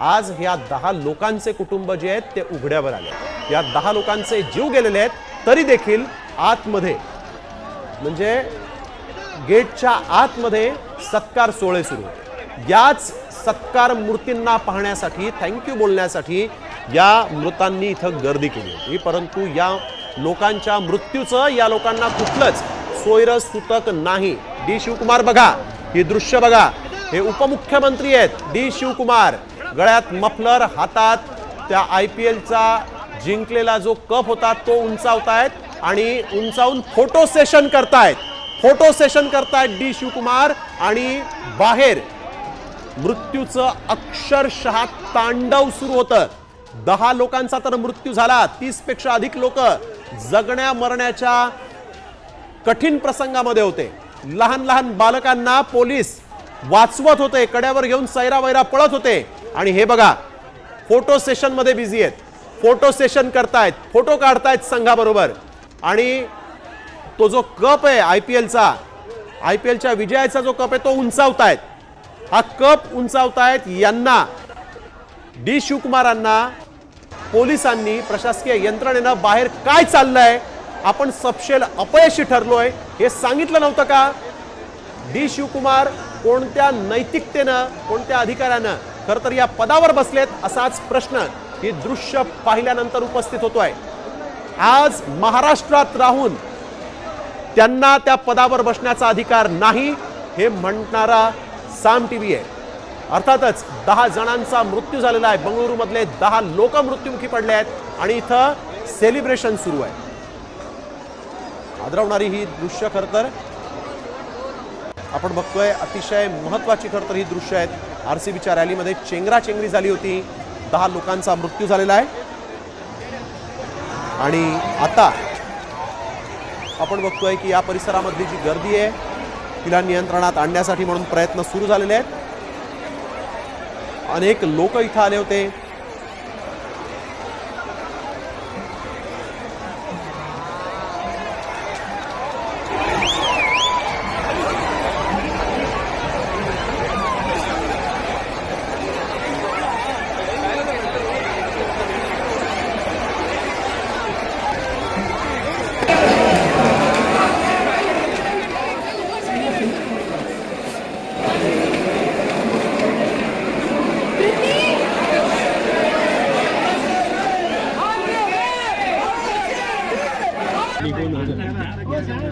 आज ह्या दहा लोकांचे कुटुंब जे आहेत ते उघड्यावर आले. या दहा लोकांचे जीव गेलेले आहेत तरी देखील आतमध्ये म्हणजे गेटच्या आतमध्ये सत्कार सोहळे सुरू होते. याच सत्कार मूर्तींना पाहण्यासाठी थँक्यू बोलण्यासाठी या मृतांनी इथं गर्दी केली होती. परंतु या लोकांच्या मृत्यूचं या लोकांना कुठलंच सोयरस सुतक नाही. डी शिवकुमार बघा ही दृश्य बघा. हे उपमुख्यमंत्री आहेत डी शिवकुमार. गळ्यात मफलर हातात त्या आय पी एलचा जिंकलेला जो कप होता तो उंचावतायत आणि उंचावून फोटो सेशन करतायत. फोटो सेशन करतायत डी शिवकुमार आणि बाहेर मृत्यूचं अक्षरशः तांडव सुरू होतं. दहा लोकांचा तर मृत्यू झाला तीसपेक्षा अधिक लोक जगण्या मरण्याच्या कठीण प्रसंगामध्ये होते. लहान लहान बालकांना पोलीस वाचवत होते कड्यावर घेऊन सैरा वैरा पळत होते. आणि हे बघा फोटो सेशनमध्ये बिझी आहेत. फोटो सेशन करतायत फोटो काढतायत संघाबरोबर. आणि तो जो कप आहे आय पी एलचा आय पी एलच्या विजयाचा जो कप आहे तो उंचावतायत. हा कप उंचावतायत यांना डी शिवकुमारांना पोलिसांनी प्रशासकीय यंत्रणेनं बाहेर काय चाललंय आपण सपशेल अपयशी ठरलोय हे सांगितलं नव्हतं का? डी शिवकुमार कोणत्या नैतिकतेनं कोणत्या अधिकाऱ्यानं खरं तर या पदावर बसलेत असाच प्रश्न ही दृश्य पाहिल्यानंतर उपस्थित होतो आहे आज महाराष्ट्रात राहून त्यांना त्या पदावर बसण्याचा अधिकार नाही हे म्हणणारा साम टीव्ही आहे. अर्थातच दहा जणांचा मृत्यू झालेला आहे. बंगळुरूमधले दहा लोक मृत्युमुखी पडले आहेत आणि इथं सेलिब्रेशन सुरू आहे. आदरवणारी ही दृश्य खरं तर आपण बघतोय अतिशय महत्वाची खरं तर ही दृश्य आहेत. आर सी बीच्या रॅलीमध्ये चेंगराचेंगरी झाली होती. दहा लोकांचा मृत्यू झालेला आहे. आणि आता आपण बघतोय की या परिसरामधली जी गर्दी आहे तिला नियंत्रणात आणण्यासाठी म्हणून प्रयत्न सुरू झालेले आहेत. अनेक लोक इथं आले होते. చాలా